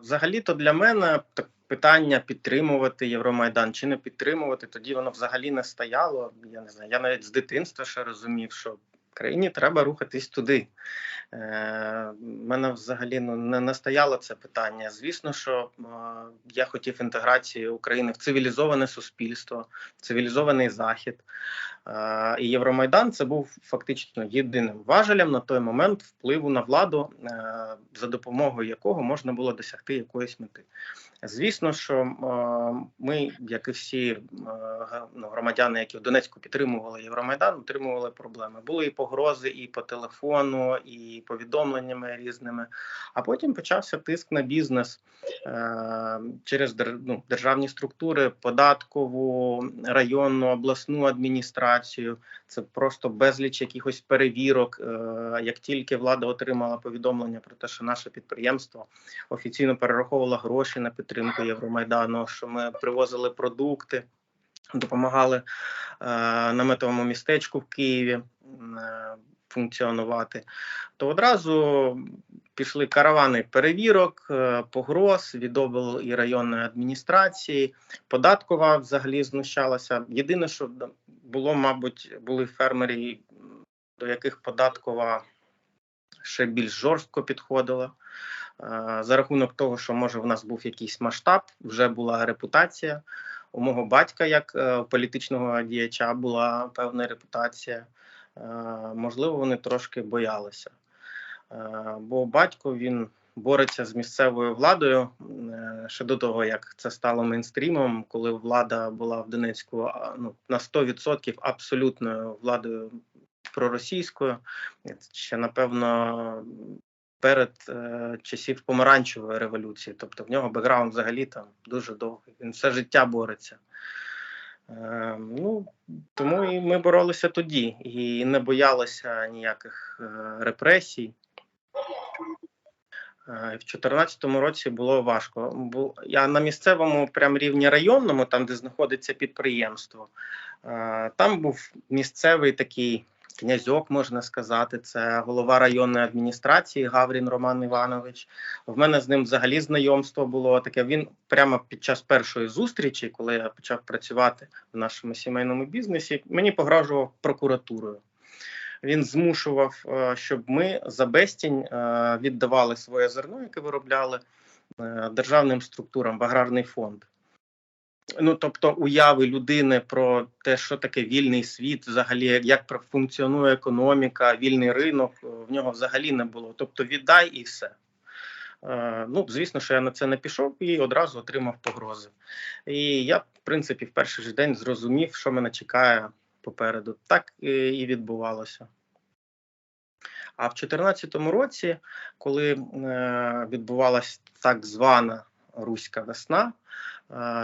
Взагалі-то для мене так питання підтримувати Євромайдан чи не підтримувати, тоді воно взагалі не стояло. Я не знаю. Я навіть з дитинства ще розумів, що країні треба рухатись туди. Е, мене взагалі ну, не, не стояло це питання. Звісно, що е, я хотів інтеграції України в цивілізоване суспільство, в цивілізований захід. Е, і Євромайдан це був фактично єдиним важелем на той момент впливу на владу, е, за допомогою якого можна було досягти якоїсь мети. Звісно, що ми, як і всі ну, громадяни, які в Донецьку підтримували Євромайдан, отримували проблеми. Були і погрози, і по телефону, і повідомленнями різними. А потім почався тиск на бізнес е, через ну, державні структури, податкову, районну, обласну адміністрацію. Це просто безліч якихось перевірок. Е, Як тільки влада отримала повідомлення про те, що наше підприємство офіційно перераховувало гроші на підтримку Євромайдану, що ми привозили продукти, допомагали е, наметовому містечку в Києві е, функціонувати, то одразу пішли каравани перевірок, е, погроз від обл і районної адміністрації. Податкова взагалі знущалася. Єдине, що було, мабуть, були фермери, до яких податкова ще більш жорстко підходила. Е, За рахунок того, що може в нас був якийсь масштаб, вже була репутація. У мого батька, як е, політичного діяча, була певна репутація. Е, Можливо, вони трошки боялися. Бо батько він бореться з місцевою владою ще до того, як це стало мейнстрімом, коли влада була в Донецьку ну, на 100% абсолютною владою проросійською. Ще напевно перед е, часів помаранчевої революції. Тобто в нього бекграунд взагалі там дуже довгий. Він все життя бореться. Е, ну, тому і ми боролися тоді і не боялися ніяких е, репресій. Е, В 2014 році було важко. Я на місцевому прям рівні районному, там де знаходиться підприємство, е, там був місцевий такий князьок, можна сказати. Це голова районної адміністрації Гаврін Роман Іванович. В мене з ним взагалі знайомство було таке. Він прямо під час першої зустрічі, коли я почав працювати в нашому сімейному бізнесі, мені погрожував прокуратурою. Він змушував, е, щоб ми за безцінь е, віддавали своє зерно, яке виробляли е, державним структурам в аграрний фонд. Ну, тобто, уяви людини про те, що таке вільний світ, взагалі, як функціонує економіка, вільний ринок, е, в нього взагалі не було. Тобто, віддай і все. Е, Ну, звісно, що я на це не пішов і одразу отримав погрози. І я, в принципі, в перший же день зрозумів, що мене чекає попереду. Так і і відбувалося. А в 2014 році, коли е, відбувалася так звана Руська весна, е,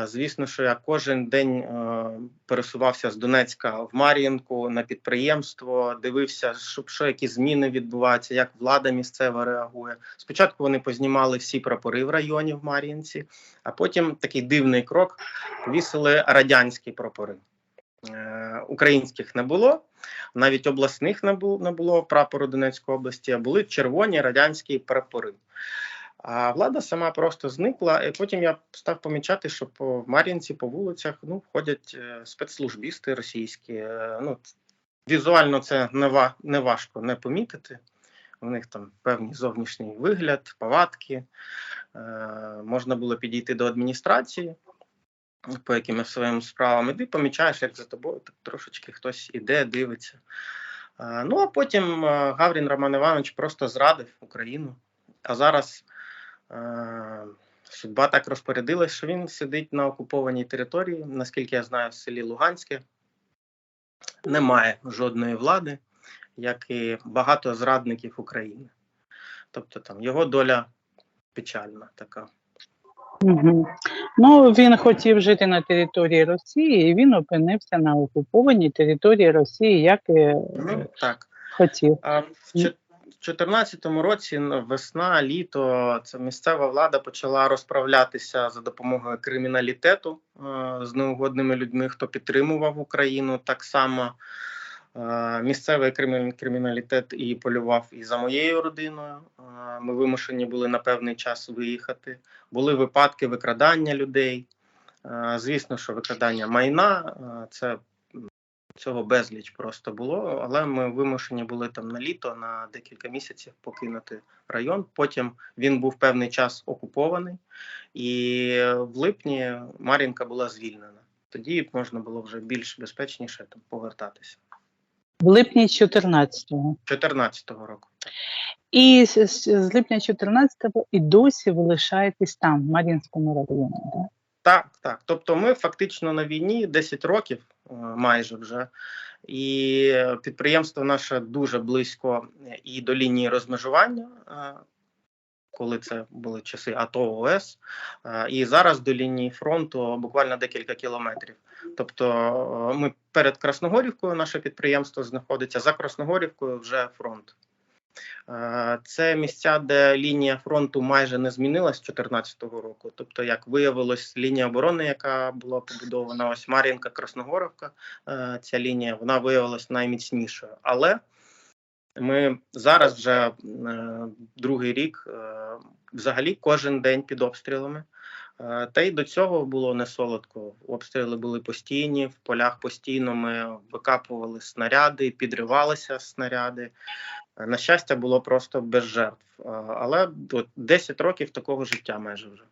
звісно, що я кожен день е, пересувався з Донецька в Мар'їнку на підприємство, дивився, що, що які зміни відбуваються, як влада місцева реагує. Спочатку вони познімали всі прапори в районі в Мар'їнці, а потім такий дивний крок повісили радянські прапори. Е, Українських не було, навіть обласних не було, не було прапору Донецької області, а були червоні радянські прапори. А влада сама просто зникла, і потім я став помічати, що по Мар'їнці, по вулицях ну, ходять е, спецслужбісти російські. Е, Ну, візуально це не, ва, не важко не помітити. У них там певний зовнішній вигляд, повадки. Е, можна було підійти до адміністрації по якимось своїм справам, і ти помічаєш, як за тобою так трошечки хтось іде, дивиться. Ну а потім Гаврін Роман Іванович просто зрадив Україну. А зараз судьба так розпорядилась, що він сидить на окупованій території, наскільки я знаю, в селі Луганське. Немає жодної влади, як і багато зрадників України. Тобто там його доля печальна така. Угу. Ну, він хотів жити на території Росії, і він опинився на окупованій території Росії, як і е, Ну, так. хотів. А в 2014 році весна, літо, це місцева влада почала розправлятися за допомогою криміналітету е, з неугодними людьми, хто підтримував Україну так само. Е, Місцевий криміналітет і полював і за моєю родиною. Е, Ми вимушені були на певний час виїхати. Були випадки викрадання людей. Звісно, що викрадання майна це цього безліч просто було, але ми вимушені були там на літо на декілька місяців покинути район. Потім він був певний час окупований, і в липні Мар'їнка була звільнена. Тоді можна було вже більш безпечніше там повертатися. В липні 14-го. 14-го року. І з, з- з липня 14-го і досі ви лишаєтесь там, в Мар'їнському районі. Да? Так, так. Тобто ми фактично на війні 10 років е, майже вже. І підприємство наше дуже близько і до лінії розмежування, е, коли це були часи АТО ОС, е, і зараз до лінії фронту буквально декілька кілометрів. Тобто ми перед Красногорівкою, наше підприємство знаходиться за Красногорівкою вже фронт. Е, Це місця, де лінія фронту майже не змінилась з 2014 року. Тобто, як виявилось, лінія оборони, яка була побудована, ось Мар'їнка, Красногоровка, е, ця лінія вона виявилась найміцнішою. Але ми зараз вже е, другий рік взагалі кожен день під обстрілами. Та й до цього було не солодко. Обстріли були постійні, в полях постійно ми викапували снаряди, підривалися снаряди. На щастя, було просто без жертв. Але от 10 років такого життя майже вже.